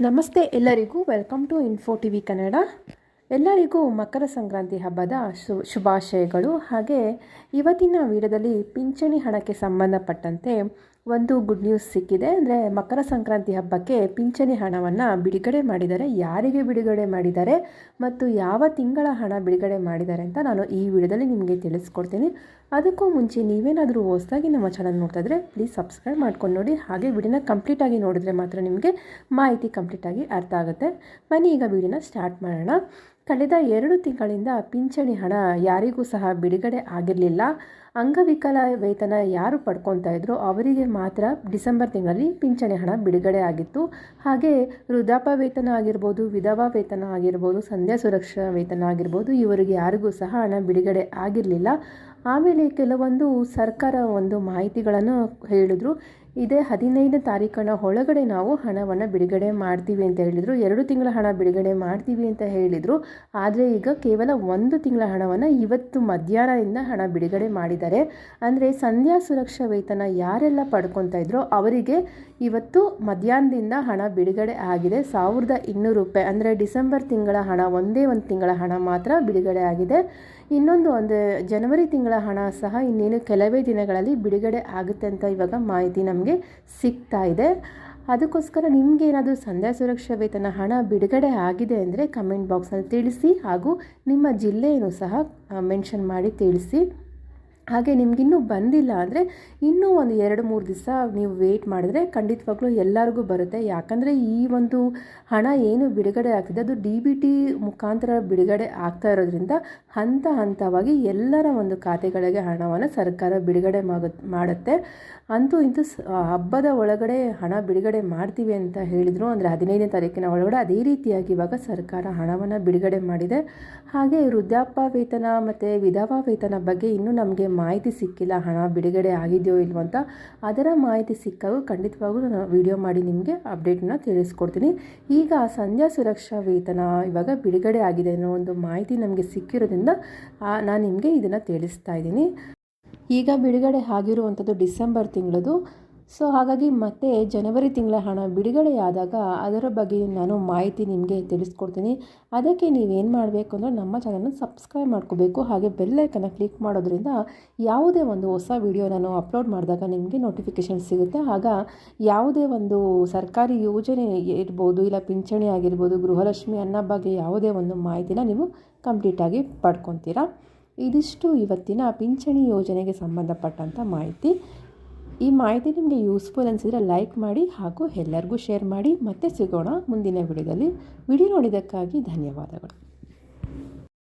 ನಮಸ್ತೆ ಎಲ್ಲರಿಗೂ welcome to info T V Kannada ಎಲ್ಲರಿಗೂ ಮಕರ ಸಂಕ್ರಾಂತಿ ಹಬ್ಬದ ಶುಭಾಶಯಗಳು. ಹಾಗೆ, ಇವತ್ತಿನ ವಿಡಿಯೋದಲ್ಲಿ ಪಿಂಚಣಿ ಹಣಕ್ಕೆ ಸಂಬಂಧಪಟ್ಟಂತೆ ಒಂದು ಗುಡ್ ನ್ಯೂಸ್ ಸಿಕ್ಕಿದೆ. ಅಂದರೆ ಮಕರ ಸಂಕ್ರಾಂತಿ ಹಬ್ಬಕ್ಕೆ ಪಿಂಚಣಿ ಹಣವನ್ನು ಬಿಡುಗಡೆ ಮಾಡಿದ್ದಾರೆ ಯಾರಿಗೆ ಬಿಡುಗಡೆ ಮಾಡಿದ್ದಾರೆ ಮತ್ತು ಯಾವ ತಿಂಗಳ ಹಣ ಬಿಡುಗಡೆ ಮಾಡಿದ್ದಾರೆ ಅಂತ ನಾನು ಈ ವಿಡಿಯೋದಲ್ಲಿ ನಿಮಗೆ ತಿಳಿಸ್ಕೊಡ್ತೀನಿ. ಅದಕ್ಕೂ ಮುಂಚೆ ನೀವೇನಾದರೂ ಹೊಸದಾಗಿ ನಮ್ಮ ಚಾನಲ್ ನೋಡ್ತಾ ಇದ್ದರೆ ಪ್ಲೀಸ್ ಸಬ್ಸ್ಕ್ರೈಬ್ ಮಾಡ್ಕೊಂಡು ನೋಡಿ. ಹಾಗೆ ವಿಡಿಯೋನ ಕಂಪ್ಲೀಟಾಗಿ ನೋಡಿದ್ರೆ ಮಾತ್ರ ನಿಮಗೆ ಮಾಹಿತಿ ಕಂಪ್ಲೀಟಾಗಿ ಅರ್ಥ ಆಗುತ್ತೆ. ಬನ್ನಿ, ಈಗ ವಿಡಿಯೋನ ಸ್ಟಾರ್ಟ್ ಮಾಡೋಣ. ಕಳೆದ ಎರಡು ತಿಂಗಳಿಂದ ಪಿಂಚಣಿ ಹಣ ಯಾರಿಗೂ ಸಹ ಬಿಡುಗಡೆ ಆಗಿರಲಿಲ್ಲ. ಅಂಗವಿಕಲ ವೇತನ ಯಾರು ಪಡ್ಕೊತಾ ಇದ್ರು ಅವರಿಗೆ ಮಾತ್ರ ಡಿಸೆಂಬರ್ ತಿಂಗಳಲ್ಲಿ ಪಿಂಚಣಿ ಹಣ ಬಿಡುಗಡೆ ಆಗಿತ್ತು. ಹಾಗೆ ವೃದ್ಧಾಪ ವೇತನ ಆಗಿರ್ಬೋದು, ವಿಧವಾ ವೇತನ ಆಗಿರ್ಬೋದು, ಸಂಧ್ಯಾ ಸುರಕ್ಷಾ ವೇತನ ಆಗಿರ್ಬೋದು ಇವರಿಗೆ ಯಾರಿಗೂ ಸಹ ಹಣ ಬಿಡುಗಡೆ ಆಗಿರಲಿಲ್ಲ. ಆಮೇಲೆ ಕೆಲವೊಂದು ಸರ್ಕಾರ ಒಂದು ಮಾಹಿತಿಗಳನ್ನು ಹೇಳಿದ್ರು. ಇದೇ ಹದಿನೈದನೇ ತಾರೀಕನ ಒಳಗಡೆ ನಾವು ಹಣವನ್ನು ಬಿಡುಗಡೆ ಮಾಡ್ತೀವಿ ಅಂತ ಹೇಳಿದರು. ಎರಡು ತಿಂಗಳ ಹಣ ಬಿಡುಗಡೆ ಮಾಡ್ತೀವಿ ಅಂತ ಹೇಳಿದರು. ಆದರೆ ಈಗ ಕೇವಲ ಒಂದು ತಿಂಗಳ ಹಣವನ್ನು ಇವತ್ತು ಮಧ್ಯಾಹ್ನದಿಂದ ಹಣ ಬಿಡುಗಡೆ ಮಾಡಿದ್ದಾರೆ. ಅಂದರೆ ಸಂಧ್ಯಾ ಸುರಕ್ಷಾ ವೇತನ ಯಾರೆಲ್ಲ ಪಡ್ಕೊತಾ ಇದ್ರೋ ಅವರಿಗೆ ಇವತ್ತು ಮಧ್ಯಾಹ್ನದಿಂದ ಹಣ ಬಿಡುಗಡೆ ಆಗಿದೆ. ಸಾವಿರದ ಇನ್ನೂರು ರೂಪಾಯಿ ಅಂದರೆ ಡಿಸೆಂಬರ್ ತಿಂಗಳ ಹಣ ಒಂದೇ ಒಂದು ತಿಂಗಳ ಹಣ ಮಾತ್ರ ಬಿಡುಗಡೆ ಆಗಿದೆ. ಇನ್ನೊಂದು ಒಂದು ಜನವರಿ ತಿಂಗಳ ಹಣ ಸಹ ಇನ್ನೇನು ಕೆಲವೇ ದಿನಗಳಲ್ಲಿ ಬಿಡುಗಡೆ ಆಗುತ್ತೆ ಅಂತ ಇವಾಗ ಮಾಹಿತಿ ನಮಗೆ ಸಿಗ್ತಾ ಇದೆ. ಅದಕ್ಕೋಸ್ಕರ ನಿಮಗೆ ಏನಾದರೂ ಸಂಧ್ಯಾ ಸುರಕ್ಷಾ ವೇತನ ಹಣ ಬಿಡುಗಡೆ ಆಗಿದೆ ಅಂದರೆ ಕಮೆಂಟ್ ಬಾಕ್ಸಲ್ಲಿ ತಿಳಿಸಿ ಹಾಗೂ ನಿಮ್ಮ ಜಿಲ್ಲೆಯನ್ನು ಸಹ ಮೆನ್ಷನ್ ಮಾಡಿ ತಿಳಿಸಿ. ಹಾಗೆ ನಿಮಗಿನ್ನೂ ಬಂದಿಲ್ಲ ಅಂದರೆ ಇನ್ನೂ ಒಂದು ಎರಡು, ಮೂರು ದಿವಸ ನೀವು ವೆಯ್ಟ್ ಮಾಡಿದ್ರೆ ಖಂಡಿತವಾಗ್ಲೂ ಎಲ್ಲರಿಗೂ ಬರುತ್ತೆ. ಯಾಕಂದರೆ ಈ ಒಂದು ಹಣ ಏನು ಬಿಡುಗಡೆ ಆಗ್ತಿದೆ, ಅದು ಡಿ ಬಿ ಟಿ ಮುಖಾಂತರ ಬಿಡುಗಡೆ ಆಗ್ತಾ ಇರೋದ್ರಿಂದ ಹಂತ ಹಂತವಾಗಿ ಎಲ್ಲರ ಒಂದು ಖಾತೆಗಳಿಗೆ ಹಣವನ್ನು ಸರ್ಕಾರ ಬಿಡುಗಡೆ ಮಾಡುತ್ತೆ. ಅಂತೂ ಇಂತೂ ಹಬ್ಬದ ಒಳಗಡೆ ಹಣ ಬಿಡುಗಡೆ ಮಾಡ್ತೀವಿ ಅಂತ ಹೇಳಿದರು ಅಂದರೆ ಹದಿನೈದನೇ ತಾರೀಕಿನ ಒಳಗಡೆ ಅದೇ ರೀತಿಯಾಗಿ ಇವಾಗ ಸರ್ಕಾರ ಹಣವನ್ನು ಬಿಡುಗಡೆ ಮಾಡಿದೆ. ಹಾಗೆ ವೃದ್ಧಾಪ್ಯ ವೇತನ ಮತ್ತು ವಿಧವಾ ವೇತನ ಬಗ್ಗೆ ಇನ್ನೂ ನಮಗೆ ಮಾಹಿತಿ ಸಿಕ್ಕಿಲ್ಲ, ಹಣ ಬಿಡುಗಡೆ ಆಗಿದೆಯೋ ಇಲ್ವೋ ಅಂತ ಅದರ ಮಾಹಿತಿ ಸಿಕ್ಕಾಗ ಖಂಡಿತವಾಗೂ ನಾನು ವಿಡಿಯೋ ಮಾಡಿ ನಿಮಗೆ ಅಪ್ಡೇಟನ್ನ ತಿಳಿಸ್ಕೊಡ್ತೀನಿ. ಈಗ ಸಂಧ್ಯಾ ಸುರಕ್ಷಾ ವೇತನ ಇವಾಗ ಬಿಡುಗಡೆ ಆಗಿದೆ ಅನ್ನೋ ಒಂದು ಮಾಹಿತಿ ನಮಗೆ ಸಿಕ್ಕಿರೋದ್ರಿಂದ ನಾನು ನಿಮಗೆ ಇದನ್ನು ತಿಳಿಸ್ತಾ ಇದ್ದೀನಿ. ಈಗ ಬಿಡುಗಡೆ ಆಗಿರುವಂಥದ್ದು ಡಿಸೆಂಬರ್ ತಿಂಗಳದು. ಸೊ ಹಾಗಾಗಿ ಮತ್ತೆ ಜನವರಿ ತಿಂಗಳ ಹಣ ಬಿಡುಗಡೆಯಾದಾಗ ಅದರ ಬಗ್ಗೆ ನಾನು ಮಾಹಿತಿ ನಿಮಗೆ ತಿಳಿಸ್ಕೊಡ್ತೀನಿ. ಅದಕ್ಕೆ ನೀವೇನು ಮಾಡಬೇಕು ಅಂದರೆ ನಮ್ಮ ಚಾನಲ್ನ ಸಬ್ಸ್ಕ್ರೈಬ್ ಮಾಡ್ಕೋಬೇಕು. ಹಾಗೆ ಬೆಲ್ಲೈಕನ್ನು ಕ್ಲಿಕ್ ಮಾಡೋದ್ರಿಂದ ಯಾವುದೇ ಒಂದು ಹೊಸ ವಿಡಿಯೋ ನಾನು ಅಪ್ಲೋಡ್ ಮಾಡಿದಾಗ ನಿಮಗೆ ನೋಟಿಫಿಕೇಷನ್ ಸಿಗುತ್ತೆ. ಆಗ ಯಾವುದೇ ಒಂದು ಸರ್ಕಾರಿ ಯೋಜನೆ ಇರ್ಬೋದು ಇಲ್ಲ ಪಿಂಚಣಿ ಆಗಿರ್ಬೋದು, ಗೃಹಲಕ್ಷ್ಮಿ ಅನ್ನೋ ಬಗ್ಗೆ ಯಾವುದೇ ಒಂದು ಮಾಹಿತಿನ ನೀವು ಕಂಪ್ಲೀಟಾಗಿ ಪಡ್ಕೊತೀರಾ. ಇದಿಷ್ಟು ಇವತ್ತಿನ ಪಿಂಚಣಿ ಯೋಜನೆಗೆ ಸಂಬಂಧಪಟ್ಟಂಥ ಮಾಹಿತಿ. ಈ ಮಾಹಿತಿ ನಿಮಗೆ ಯೂಸ್ಫುಲ್ ಅನಿಸಿದರೆ ಲೈಕ್ ಮಾಡಿ ಹಾಗೂ ಎಲ್ಲರಿಗೂ ಶೇರ್ ಮಾಡಿ ಮತ್ತೆ ಸಿಗೋಣ ಮುಂದಿನ ವಿಡಿಯೋದಲ್ಲಿ ವಿಡಿಯೋ ನೋಡಿದ್ದಕ್ಕಾಗಿ ಧನ್ಯವಾದಗಳು.